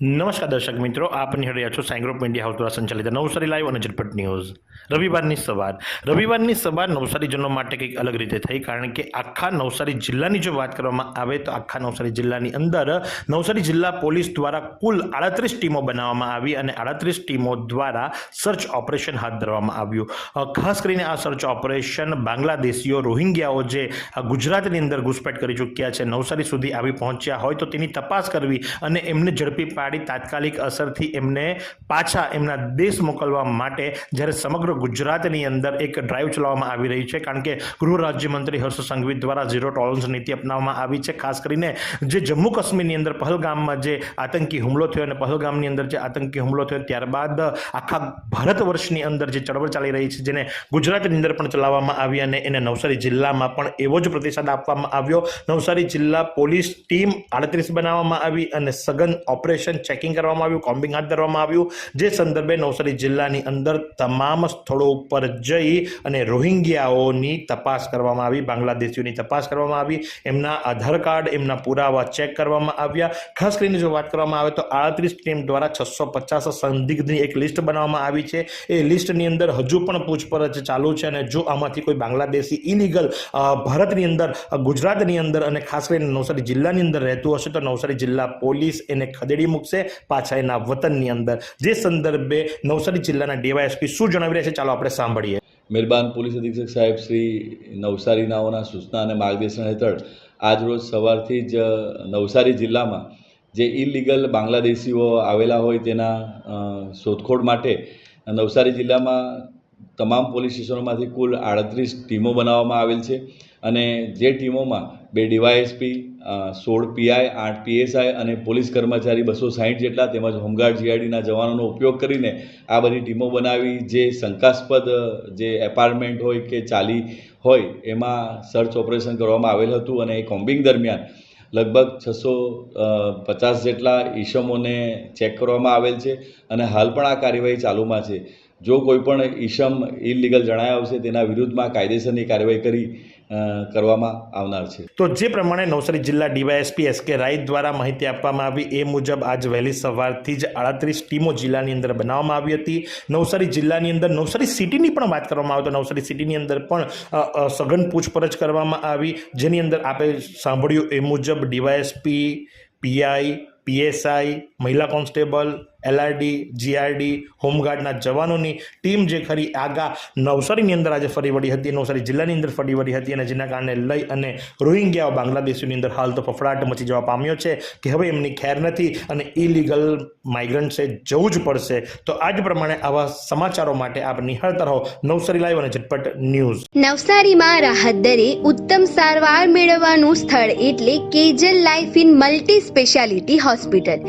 નમસ્કાર દર્શક મિત્રો, આપ નિહાળી રહ્યા છો સાઈ ગ્રુપ ઇન્ડિયા હાઉસ દ્વારા સંચાલિત નવસારી લાઈવ અને ઝટપટ ન્યૂઝ રવિવારની સવાર. રવિવારની સવાર નવસારીજનો માટે કંઈક અલગ રીતે થઈ. કારણ કે આખા નવસારી જિલ્લાની જો વાત કરવામાં આવે તો આખા નવસારી જિલ્લાની અંદર નવસારી જિલ્લા પોલીસ દ્વારા કુલ આડત્રીસ ટીમો બનાવવામાં આવી અને આડત્રીસ ટીમો દ્વારા સર્ચ ઓપરેશન હાથ ધરવામાં આવ્યું. ખાસ કરીને આ સર્ચ ઓપરેશન બાંગ્લાદેશીઓ, રોહિંગ્યાઓ જે ગુજરાતની અંદર ઘૂસપેઠ કરી ચૂક્યા છે, નવસારી સુધી આવી પહોંચ્યા હોય તો તેની તપાસ કરવી અને એમને ઝડપી પાડી. તાત્કાલિક અસરથી એમને પાછા એમના દેશ મોકલવા માટે જ્યારે સમગ્ર ગુજરાતની અંદર એક ડ્રાઈવ ચલાવવામાં આવી રહી છે. કારણ કે ગૃહ રાજ્યમંત્રી હર્ષ સંઘવી દ્વારા ઝીરો ટોલરન્સ નીતિ અપનાવવામાં આવી છે. ખાસ કરીને જે જમ્મુ કાશ્મીરની અંદર પહલગામમાં જે આતંકી હુમલો થયો અને પહલગામની અંદર જે આતંકી હુમલો થયો ત્યારબાદ આખા ભારત વર્ષની અંદર જે ચળવળ ચાલી રહી છે, જેને ગુજરાતની અંદર પણ ચલાવવામાં આવી અને એને નવસારી જિલ્લામાં પણ એવો જ પ્રતિસાદ આપવામાં આવ્યો. નવસારી જિલ્લા પોલીસ ટીમ આડત્રીસ બનાવવામાં આવી અને સઘન ઓપરેશન ચેકિંગ કરવામાં આવ્યું, કોમ્બિંગ હાથ ધરવામાં આવ્યું. જે સંદર્ભે નવસારી જિલ્લાની અંદર તમામ સ્થળો ઉપર જઈ અને રોહિંગ્યાઓની તપાસ કરવામાં આવી, બાંગ્લાદેશીઓની તપાસ કરવામાં આવી, એમના આધાર કાર્ડ, એમના પુરાવા ચેક કરવામાં આવ્યા. ખાસ કરીને જો વાત કરવામાં આવે તો આડત્રીસ ટીમ દ્વારા છસો પચાસ સંદિગ્ધની એક લિસ્ટ બનાવવામાં આવી છે. એ લિસ્ટની અંદર હજુ પણ પૂછપરછ ચાલુ છે અને જો આમાંથી કોઈ બાંગ્લાદેશી ઇલીગલ ભારતની અંદર ગુજરાતની અંદર અને ખાસ કરીને નવસારી જિલ્લાની અંદર રહેતું હશે તો નવસારી જિલ્લા પોલીસ એને ખદેડી મૂકશે પાછા એના વતનની અંદર. જે સંદર્ભે નવસારી જિલ્લાના ડીવાયએસપી શું જણાવી રહ્યા છે ચાલો આપણે સાંભળીએ. મહેરબાન પોલીસ અધિક્ષક સાહેબ શ્રી નવસારીનાઓના સૂચના અને માર્ગદર્શન હેઠળ આજરોજ સવારથી જ નવસારી જિલ્લામાં જે ઇલીગલ બાંગ્લાદેશીઓ આવેલા હોય તેના શોધખોળ માટે નવસારી જિલ્લામાં તમામ પોલીસ સ્ટેશનોમાંથી કુલ આડત્રીસ ટીમો બનાવવામાં આવેલ છે અને જે ટીમોમાં બે ડીવાયએસપી સોળ પીઆઈ, આઠ પીએસઆઈ અને પોલીસ કર્મચારી બસો સાહીઠ જેટલા તેમજ હોમગાર્ડ જીઆઈડીના જવાનોનો ઉપયોગ કરીને આ બધી ટીમો બનાવી જે શંકાસ્પદ, જે એપાર્ટમેન્ટ હોય કે ચાલી હોય એમાં સર્ચ ઓપરેશન કરવામાં આવેલ હતું અને એ કોમ્બિંગ દરમિયાન લગભગ છસો પચાસ જેટલા ઈસમોને ચેક કરવામાં આવેલ છે અને હાલ પણ આ કાર્યવાહી ચાલુમાં છે. જો કોઈ પણ ઈસમ ઇલીગલ જણાયા આવશે, તેના વિરુદ્ધમાં કાયદેસરની કાર્યવાહી કરી કરવામાં આવનાર છે. તો જે પ્રમાણે નવસારી જિલ્લા ડીવાયએસપી એસ કે રાય દ્વારા માહિતી આપવામાં આવી, એ મુજબ આજ વહેલી સવારથી જ આડત્રીસ ટીમો જિલ્લાની અંદર બનાવવામાં આવી હતી. નવસારી જિલ્લાની અંદર, નવસારી સિટીની પણ વાત કરવામાં આવે તો નવસારી સિટીની અંદર પણ સઘન પૂછપરછ કરવામાં આવી. જેની અંદર આપણે સાંભળ્યું એ મુજબ ડીવાયએસપી, પીઆઈ, પીએસઆઈ, મહિલા કોન્સ્ટેબલ એલઆરડી, જીઆરડી, હોમગાર્ડના જવાનોની ટીમ જે ખરી આગા નવસારીની અંદર આજે ફરી વળી હતી, નવસારી જિલ્લાની અંદર ફરી વળી હતી અને જેના કારણે લઈ અને રોહિંગ્યાઓ બાંગ્લાદેશીની અંદર હાલ તો ફફડાટ મચી જવા પામ્યો છે કે હવે એમની ખેર નથી અને ઇલીગલ માઇગ્રન્ટ્સે જવું જ પડશે. તો આ જ પ્રમાણે આવા સમાચારો માટે આપ નિહાળતા રહો નવસારી લાઈવ અને ઝટપટ ન્યૂઝ. નવસારીમાં રાહત દરે ઉત્તમ સારવાર મેળવવાનું સ્થળ એટલે Kejal life in multi speciality hospital.